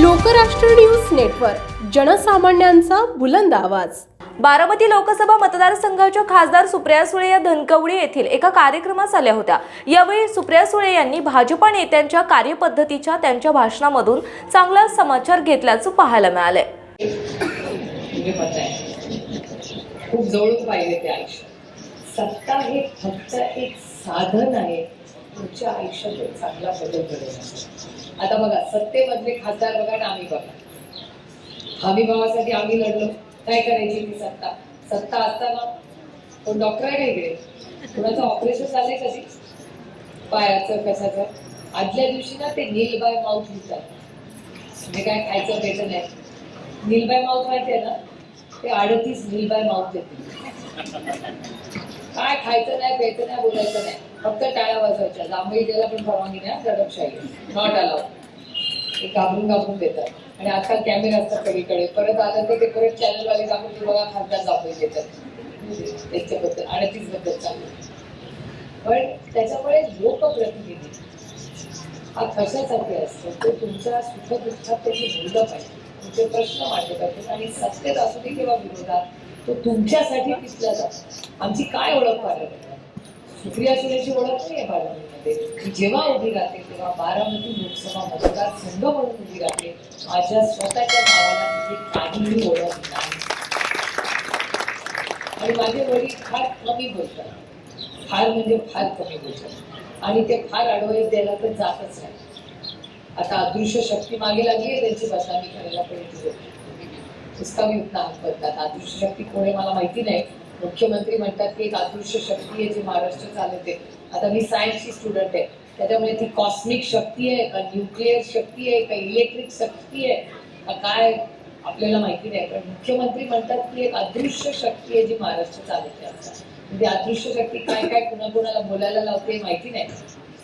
Lokrashtra news network जनसामान्यांचा बुलंद आवाज. बारामती लोकसभा मतदारसंघाच्या खासदार सुप्रिया सुळे या धनकवडी येथील एका कार्यक्रमास आल्या होत्या. यावेळी सुप्रिया सुळे यांनी भाजपा नेत्यांच्या कार्यपद्धतीच्या त्यांच्या भाषणामधून चांगला समाचार घेतल्याचं पाहायला मिळालंय. खूप जवळून पाहिले ते आयुष्य. सत्ता हे फक्त एक साधन आहे. तुमच्या आयुष्यात एक चांगला बदल घडवण्याचं आता बघा सत्तेमधले खासदार बघा ना आम्ही बघा. हमी भावासाठी आम्ही लढलो. काय करायची ती सत्ता? सत्ता असताना कोण डॉक्टर आहे का इकडे? कुणाचं ऑपरेशन झालंय कधी? पायाचं कशाचं? आदल्या दिवशी ना ते नील बाय माउथ लिहितात म्हणजे काय खायचं प्यायचं नाही. नीलबाय माऊथ माहिती आहे ना? ते अडतीस नीलबाय माऊथ येते काय खायचं नाही प्यायचं नाही बोलायचं नाही. फक्त टाळ्या वाजवायच्या. जांभळी द्यायला पण परवानगी नाही दडपशाही नॉट अलाव ते घाबरून घाबरून देतात. आणि आजकाल कॅमेरा असतात सगळीकडे. परत आलं तर ते परत चॅनलवाले दाखवून ते बघा खासदार दाखवून देतात. त्याच्याबद्दल अडतीसबद्दल चालू. पण त्याच्यामुळे लोकप्रतिनिधी हा कशासाठी असतो? तो तुमच्या सुखदुःखात त्याची भूमिका पाहिजे. तुमचे प्रश्न मांडले पाहिजेत. आणि सत्तेत असू दे किंवा विरोधात तो तुमच्यासाठी दिसला जातो. आमची काय ओळख बारामती सुप्रिया सुरेची ओळख नाही आहे बारामतीमध्ये. ती जेव्हा उभी राहते तेव्हा बारामती लोकसभा मतदारसंघ म्हणून उभी राहते. माझ्या स्वतःच्या नावाला तिथे काहीही ओळख नाही. आणि माझे वडील फार कमी बोलतात. फार म्हणजे फार कमी बोलतात. आणि ते फार अडवाईस द्यायला तर जातच नाही. आता अदृश्य शक्ती मागे लागली आहे त्यांची बदनामी करायला पण उसका मी हात अदृश्य शक्ती कोणी मला माहिती नाही. मुख्यमंत्री म्हणतात की एक अदृश्य शक्ती आहे जी महाराष्ट्र चालवते आता मी सायन्सची स्टुडंट आहे. त्याच्यामुळे ती कॉस्मिक शक्ती आहे का न्यूक्लिअर शक्ती आहे का इलेक्ट्रिक शक्ती आहे का काय आपल्याला माहिती नाही. पण मुख्यमंत्री म्हणतात की एक अदृश्य शक्ती आहे जी महाराष्ट्र चालवते आता. म्हणजे अदृश्य शक्ती काय काय कुणाकुणाला बोलायला लावते माहिती नाही.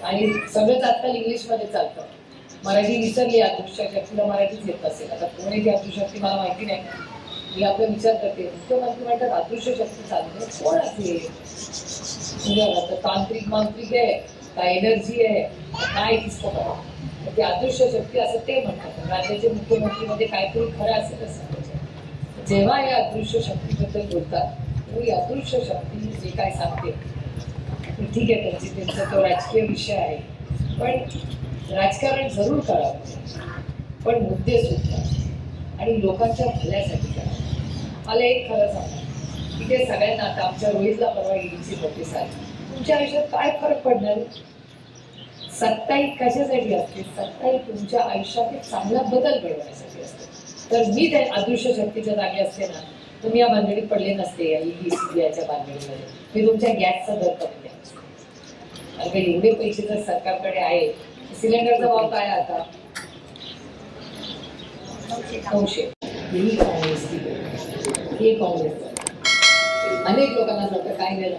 आणि सगळंच आजकाल इंग्लिशमध्ये चालतं. मराठी विसरली अदृश्य शक्तीला मराठीच येत असेल. आता कोण आहे ती अदृश्य शक्ती मला माहिती नाही. मी आपला विचार करते. मुख्यमंत्री म्हणतात अदृश्य शक्ती चालू आहे? कोण असेल तांत्रिक मांत्रिक आहे का एनर्जी आहे काय दिसतं करा ते ती अदृश्य शक्ती असं ते म्हणतात. राज्याचे मुख्यमंत्रीमध्ये काहीतरी खरं असेल असं जेव्हा या अदृश्य शक्तीबद्दल बोलतात तेव्हा ही अदृश्य शक्ती जे काय सांगते ठीक आहे त्यांची त्यांचा तो राजकीय विषय आहे. पण राजकारण जरूर करावं. पण मुद्दे सुद्धा. आणि लोकांच्या भल्यासाठी करावं. मला एक खरं सांगा. की ते सगळ्यांना आता आमच्या रोहितला परवा ईडीची नोटीस आली. तुमच्या आयुष्यात काय फरक पडणार? सत्ता ही कशासाठी असते? सत्ता ही तुमच्या आयुष्यात एक चांगला बदल घडवण्यासाठी असते. तर मी त्या अदृश्य शक्तीच्या जागी असते ना मी या भानगडीत पडले नसते या ईडी सीबीआयच्या भानगडीमध्ये. मी तुमच्या गॅसचा दर कमी कारण का एवढे पैसे जर सरकारकडे आहे सिलेंडरचा भाव काय आता? नऊशे ही. हे काँग्रेस अनेक लोकांना जातं काय झालं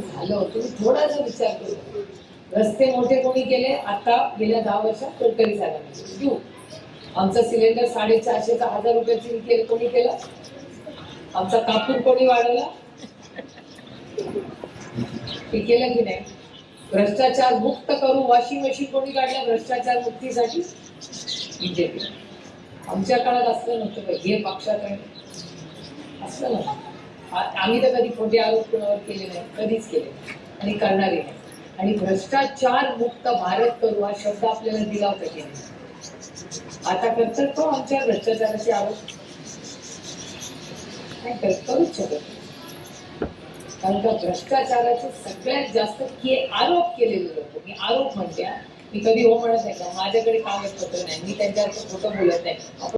झालं तुम्ही थोडासा विचार करू. रस्ते मोठे कोणी केले? आता गेल्या दहा वर्षात टोटली झाला नाही. आमचा सिलेंडर साडेचारशेचा हजार रुपयाची विकेल कोणी केला? आमचा कापूर कोणी वाढवला? ते केलं की नाही? भ्रष्टाचार मुक्त करू वॉशिंग मशीन कोणी काढल्या भ्रष्टाचार मुक्तीसाठी बीजेपी आमच्या काळात असलं नव्हतं. हे पक्षात असं ना आम्ही तर कधी खोटे आरोप केले नाही. कधीच केले आणि करणारे नाही. आणि भ्रष्टाचार मुक्त भारत करू हा शब्द आपल्याला दिला होता की नाही? आता करतात तो आमच्या भ्रष्टाचाराचे आरोप. नाही करत करूच शकत कारण का भ्रष्टाचाराचे सगळ्यात जास्त के आरोप केलेले लोक. मी आरोप म्हणते मी कधी हो म्हणत नाही का माझ्याकडे कागदपत्र नाही. मी त्यांच्यावर खोटं बोलत नाही.